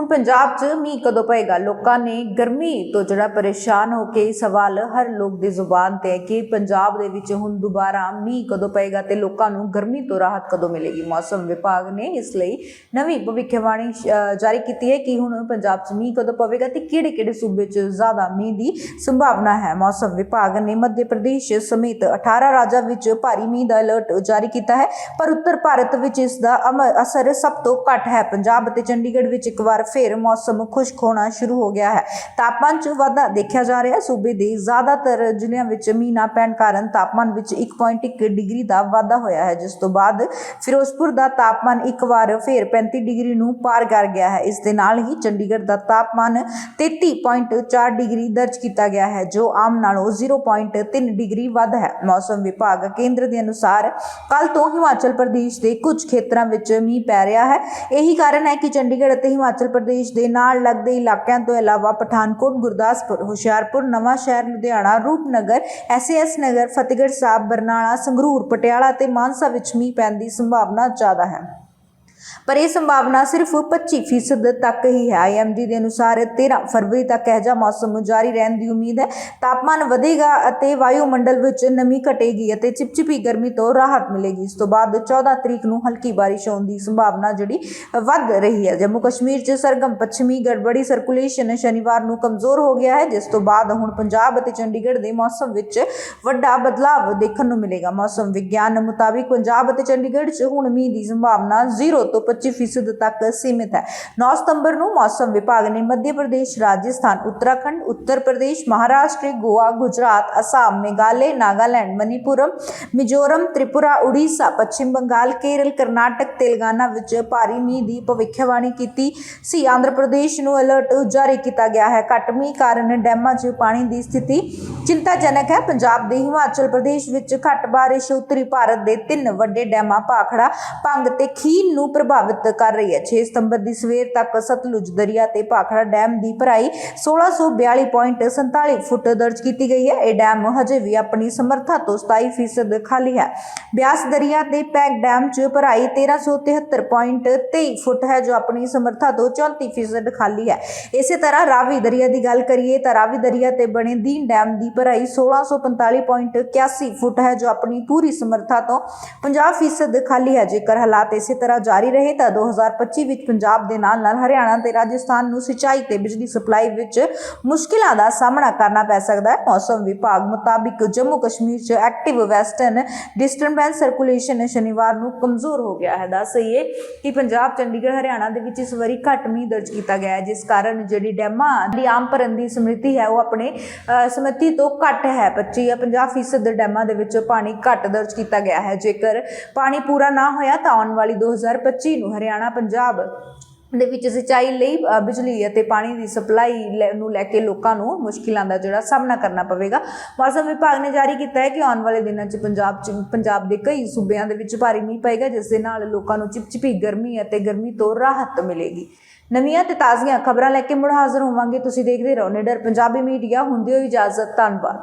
ਹੁਣ ਪੰਜਾਬ 'ਚ ਮੀਂਹ ਕਦੋਂ ਪਏਗਾ? ਲੋਕਾਂ ਨੇ ਗਰਮੀ ਤੋਂ ਜਿਹੜਾ ਪਰੇਸ਼ਾਨ ਹੋ ਕੇ ਸਵਾਲ ਹਰ ਲੋਕ ਦੀ ਜ਼ੁਬਾਨ ਤੇ ਹੈ ਕਿ ਪੰਜਾਬ ਦੇ ਵਿੱਚ ਹੁਣ ਦੁਬਾਰਾ ਮੀਂਹ ਕਦੋਂ ਪਏਗਾ ਤੇ ਲੋਕਾਂ ਨੂੰ ਗਰਮੀ ਤੋਂ ਰਾਹਤ ਕਦੋਂ ਮਿਲੇਗੀ? ਮੌਸਮ ਵਿਭਾਗ ਨੇ ਇਸ ਲਈ ਨਵੀਂ ਭਵਿੱਖਬਾਣੀ ਜਾਰੀ ਕੀਤੀ ਹੈ ਕਿ ਹੁਣ ਪੰਜਾਬ 'ਚ ਮੀਂਹ ਕਦੋਂ ਪਵੇਗਾ ਤੇ ਕਿਹੜੇ-ਕਿਹੜੇ ਸੂਬੇ 'ਚ ਜ਼ਿਆਦਾ ਮੀਂਹ ਦੀ ਸੰਭਾਵਨਾ ਹੈ? ਮੌਸਮ ਵਿਭਾਗ ਨੇ ਮੱਧ ਪ੍ਰਦੇਸ਼ ਸਮੇਤ 18 ਰਾਜਾਂ ਵਿੱਚ ਭਾਰੀ ਮੀਂਹ ਦਾ ਅਲਰਟ ਜਾਰੀ ਕੀਤਾ ਹੈ, ਪਰ ਉੱਤਰ ਭਾਰਤ ਵਿੱਚ ਇਸ ਦਾ ਅਮ- ਅਸਰ ਸਭ ਤੋਂ ਘੱਟ ਹੈ। ਪੰਜਾਬ ਅਤੇ ਚੰਡੀਗੜ੍ਹ ਵਿੱਚ ਇੱਕ ਵਾਰ ਫਿਰ ਮੌਸਮ ਖੁਸ਼ਕ ਹੋਣਾ ਸ਼ੁਰੂ ਹੋ ਗਿਆ ਹੈ। ਤਾਪਮਾਨ 'ਚ ਵਾਧਾ ਦੇਖਿਆ ਜਾ ਰਿਹਾ ਹੈ। ਸੂਬੇ ਦੇ ਜ਼ਿਆਦਾਤਰ ਜ਼ਿਲ੍ਹਿਆਂ ਵਿੱਚ ਮੀਂਹ ਨਾ ਪੈਣ ਕਾਰਨ ਤਾਪਮਾਨ ਵਿੱਚ 1.1 ਡਿਗਰੀ ਦਾ ਵਾਧਾ ਹੋਇਆ ਹੈ, ਜਿਸ ਤੋਂ ਬਾਅਦ ਫਿਰੋਜ਼ਪੁਰ ਦਾ ਤਾਪਮਾਨ ਇੱਕ ਵਾਰ ਫਿਰ 35 ਡਿਗਰੀ ਨੂੰ ਪਾਰ ਕਰ ਗਿਆ ਹੈ। ਇਸ ਦੇ ਨਾਲ ਹੀ ਚੰਡੀਗੜ੍ਹ ਦਾ ਤਾਪਮਾਨ 33.4 ਡਿਗਰੀ ਦਰਜ ਕੀਤਾ ਗਿਆ ਹੈ, ਜੋ ਆਮ ਨਾਲੋਂ 0.3 ਡਿਗਰੀ ਵੱਧ ਹੈ। ਮੌਸਮ ਵਿਭਾਗ ਕੇਂਦਰ ਦੇ ਅਨੁਸਾਰ ਕੱਲ ਤੋਂ ਹਿਮਾਚਲ ਪ੍ਰਦੇਸ਼ ਦੇ ਕੁਝ ਖੇਤਰਾਂ ਵਿੱਚ ਮੀਂਹ ਪੈ ਰਿਹਾ ਹੈ। ਇਹੀ ਕਾਰਨ ਹੈ ਕਿ ਚੰਡੀਗੜ੍ਹ ਅਤੇ ਹਿਮਾਚਲ ਪ੍ਰਦੇਸ਼ ਦੇ ਨਾਲ ਲੱਗਦੇ ਇਲਾਕਿਆਂ ਤੋਂ ਇਲਾਵਾ ਪਠਾਨਕੋਟ, ਗੁਰਦਾਸਪੁਰ, ਹੁਸ਼ਿਆਰਪੁਰ, ਨਵਾਂ ਸ਼ਹਿਰ, ਲੁਧਿਆਣਾ, ਰੂਪਨਗਰ ਐਸਐਸ ਨਗਰ, ਫਤਿਹਗੜ੍ਹ ਸਾਹਿਬ, ਬਰਨਾਲਾ, ਸੰਗਰੂਰ, ਪਟਿਆਲਾ ਤੇ ਮਾਨਸਾ ਵਿੱਚ ਮੀਂਹ ਪੈਣ ਦੀ ਸੰਭਾਵਨਾ ਜ਼ਿਆਦਾ ਹੈ। ਪਰ ਇਹ ਸੰਭਾਵਨਾ ਸਿਰਫ 25% ਤੱਕ ਹੀ ਹੈ। ਆਈਐਮਡੀ ਦੇ ਅਨੁਸਾਰ 13 ਫਰਵਰੀ ਤੱਕ ਇਹ ਜਿਹਾ ਮੌਸਮ ਜਾਰੀ ਰਹਿਣ ਦੀ ਉਮੀਦ ਹੈ। ਤਾਪਮਾਨ ਵਧੇਗਾ ਅਤੇ ਵਾਯੂਮੰਡਲ ਵਿੱਚ ਨਮੀ ਘਟੇਗੀ ਅਤੇ ਚਿਪਚਿਪੀ ਗਰਮੀ ਤੋਂ ਰਾਹਤ ਮਿਲੇਗੀ। ਇਸ ਤੋਂ ਬਾਅਦ 14 ਤਰੀਕ ਨੂੰ ਹਲਕੀ ਬਾਰਿਸ਼ ਹੋਣ ਦੀ ਸੰਭਾਵਨਾ ਜਿਹੜੀ ਵੱਧ ਰਹੀ ਹੈ। ਜੰਮੂ ਕਸ਼ਮੀਰ 'ਚ ਸਰਗਮ ਪੱਛਮੀ ਗੜਬੜੀ ਸਰਕੂਲੇਸ਼ਨ ਸ਼ਨੀਵਾਰ ਨੂੰ ਕਮਜ਼ੋਰ ਹੋ ਗਿਆ ਹੈ, ਜਿਸ ਤੋਂ ਬਾਅਦ ਹੁਣ ਪੰਜਾਬ ਅਤੇ ਚੰਡੀਗੜ੍ਹ ਦੇ ਮੌਸਮ ਵਿੱਚ ਵੱਡਾ ਬਦਲਾਵ ਦੇਖਣ ਨੂੰ ਮਿਲੇਗਾ। ਮੌਸਮ ਵਿਗਿਆਨ ਮੁਤਾਬਿਕ ਪੰਜਾਬ ਅਤੇ ਚੰਡੀਗੜ੍ਹ 'ਚ ਹੁਣ ਮੀਂਹ ਦੀ ਸੰਭਾਵਨਾ 0 ਤੋਂ 25% ਤੱਕ ਸੀਮਿਤ ਹੈ। 9 ਸਤੰਬਰ ਨੂੰ ਮੌਸਮ ਵਿਭਾਗ ਨੇ ਮੱਧ ਪ੍ਰਦੇਸ਼, ਰਾਜਸਥਾਨ, ਉੱਤਰਾਖੰਡ, ਉੱਤਰ ਪ੍ਰਦੇਸ਼, ਮਹਾਰਾਸ਼ਟਰ, ਗੋਆ, ਗੁਜਰਾਤ, ਅਸਾਮ ਮੇਘਾਲय ਨਾਗਾਲੈਂਡ, ਮਨੀਪੁਰਮ, ਮਿਜ਼ੋਰਮ, ਤ੍ਰਿਪੁਰਾ, ਉੜੀਸਾ, ਪੱਛਮ ਬੰਗਾਲ, ਕੇਰਲ, ਕਰਨਾਟਕ, ਤੇਲੰਗਾਨਾ ਵਿੱਚ ਭਾਰੀ ਮੀਂਹ ਦੀ ਭਵਿੱਖਬਾਣੀ ਕੀਤੀ ਸੀ। ਆਂਧਰਾ ਪ੍ਰਦੇਸ਼ ਨੂੰ ਅਲਰਟ ਜਾਰੀ ਕੀਤਾ ਗਿਆ ਹੈ। ਘੱਟ ਮੀਂਹ ਕਾਰਨ ਡੈਮਾਂ 'ਚ ਪਾਣੀ ਦੀ ਸਥਿਤੀ ਚਿੰਤਾਜਨਕ ਹੈ। ਪੰਜਾਬ ਦੇ ਹਿਮਾਚਲ ਪ੍ਰਦੇਸ਼ ਵਿੱਚ ਘੱਟ ਬਾਰਿਸ਼ ਉੱਤਰੀ ਭਾਰਤ ਦੇ ਤਿੰਨ ਵੱਡੇ ਡੈਮਾਂ ਭਾਖੜਾ ਭੰਗ ਤੇ ਖੀਨ ਨੂੰ ਪ੍ਰਭਾਵਿਤ ਕਰ ਰਹੀ ਹੈ। 6 ਸਤੰਬਰ ਦੀ ਸਵੇਰ ਤੱਕ ਸਤਲੁਜ ਦਰਿਆ ਤੇ ਭਾਖੜਾ ਡੈਮ ਦੀ ਭਰਾਈ 1642.47 ਫੁੱਟ ਦਰਜ ਕੀਤੀ ਗਈ ਹੈ। ਇਹ ਡੈਮ ਹਜੇ ਵੀ ਆਪਣੀ ਸਮਰੱਥਾ ਤੋਂ 27% ਖਾਲੀ ਹੈ। ਬਿਆਸ ਦਰਿਆ ਤੇ ਪੈਕ ਡੈਮ 'ਚ ਭਰਾਈ 1373.23 ਫੁੱਟ ਹੈ, ਜੋ ਆਪਣੀ ਸਮਰੱਥਾ ਤੋਂ 34% ਖਾਲੀ ਹੈ। ਇਸੇ ਤਰ੍ਹਾਂ ਰਾਵੀ ਦਰਿਆ ਦੀ ਗੱਲ ਕਰੀਏ ਤਾਂ ਰਾਵੀ ਦਰਿਆ ਤੇ ਬਣੇ ਦੀਨ ਡੈਮ ਦੀ ਭਰਾਈ 1645.81 ਫੁੱਟ ਹੈ, ਜੋ ਆਪਣੀ ਪੂਰੀ ਸਮਰੱਥਾ ਤੋਂ 50% ਖਾਲੀ ਹੈ। ਜੇਕਰ ਹਾਲਾਤ ਇਸੇ ਤਰ੍ਹਾਂ ਜਾਰੀ ਰਹੇ ਤਾਂ 2025 ਵਿੱਚ ਪੰਜਾਬ ਦੇ ਨਾਲ ਨਾਲ ਹਰਿਆਣਾ ਤੇ ਰਾਜਸਥਾਨ ਨੂੰ ਸਿੰਚਾਈ ਤੇ ਬਿਜਲੀ ਸਪਲਾਈ ਵਿੱਚ ਮੁਸ਼ਕਿਲਾਂ ਦਾ ਸਾਹਮਣਾ ਕਰਨਾ ਪੈ ਸਕਦਾ ਹੈ। ਮੌਸਮ ਵਿਭਾਗ ਮੁਤਾਬਿਕ ਜੰਮੂ ਕਸ਼ਮੀਰ 'ਚ ਐਕਟਿਵ ਵੈਸਟਰਨ ਡਿਸਟਰਬੈਂਸ ਸਰਕੂਲੇਸ਼ਨ ਸ਼ਨੀਵਾਰ ਨੂੰ ਕਮਜ਼ੋਰ ਹੋ ਗਿਆ ਹੈ। ਦੱਸ ਸਹੀਏ ਕਿ ਪੰਜਾਬ, ਚੰਡੀਗੜ੍ਹ, ਹਰਿਆਣਾ ਦੇ ਵਿੱਚ ਇਸ ਵਾਰੀ ਘੱਟ ਮੀਂਹ ਦਰਜ ਕੀਤਾ ਗਿਆ ਹੈ, ਜਿਸ ਕਾਰਨ ਜਿਹੜੀ ਡੈਮਾਂ ਦੀ ਆਮ ਭਰਨ ਦੀ ਸਮਿਤੀ ਹੈ, ਉਹ ਆਪਣੇ ਸਮਿਤੀ ਤੋਂ ਘੱਟ ਹੈ। 25 ਜਾਂ 50% ਡੈਮਾਂ ਦੇ ਵਿੱਚ ਪਾਣੀ ਘੱਟ ਦਰਜ ਕੀਤਾ ਗਿਆ ਹੈ। ਜੇਕਰ ਪਾਣੀ ਪੂਰਾ ਨਾ ਹੋਇਆ ਤਾਂ ਆਉਣ ਵਾਲੀ 2025 ਨੂੰ ਹਰਿਆਣਾ, ਪੰਜਾਬ ਦੇ ਵਿੱਚ ਸਿੰਚਾਈ ਲਈ ਬਿਜਲੀ ਅਤੇ ਪਾਣੀ ਦੀ ਸਪਲਾਈ ਲੈ- ਨੂੰ ਲੈ ਕੇ ਲੋਕਾਂ ਨੂੰ ਮੁਸ਼ਕਿਲਾਂ ਦਾ ਜਿਹੜਾ ਸਾਹਮਣਾ ਕਰਨਾ ਪਵੇਗਾ। ਮੌਸਮ ਵਿਭਾਗ ਨੇ ਜਾਰੀ ਕੀਤਾ ਹੈ ਕਿ ਆਉਣ ਵਾਲੇ ਦਿਨਾਂ 'ਚ ਪੰਜਾਬ 'ਚ, ਪੰਜਾਬ ਦੇ ਕਈ ਸੂਬਿਆਂ ਦੇ ਵਿੱਚ ਭਾਰੀ ਮੀਂਹ ਪਏਗਾ, ਜਿਸ ਦੇ ਨਾਲ ਲੋਕਾਂ ਨੂੰ ਚਿਪਚਿਪੀ ਗਰਮੀ ਅਤੇ ਗਰਮੀ ਤੋਂ ਰਾਹਤ ਮਿਲੇਗੀ। ਨਵੀਆਂ ਤੇ ਤਾਜ਼ੀਆਂ ਖਬਰਾਂ ਲੈ ਕੇ ਮੁੜ ਹਾਜ਼ਰ ਹੋਵਾਂਗੇ। ਤੁਸੀਂ ਦੇਖਦੇ ਰਹੋ, ਨਿਡਰ ਪੰਜਾਬੀ ਮੀਡੀਆ। ਹੁੰਦੀ ਹੋਈ ਇਜਾਜ਼ਤ, ਧੰਨਵਾਦ।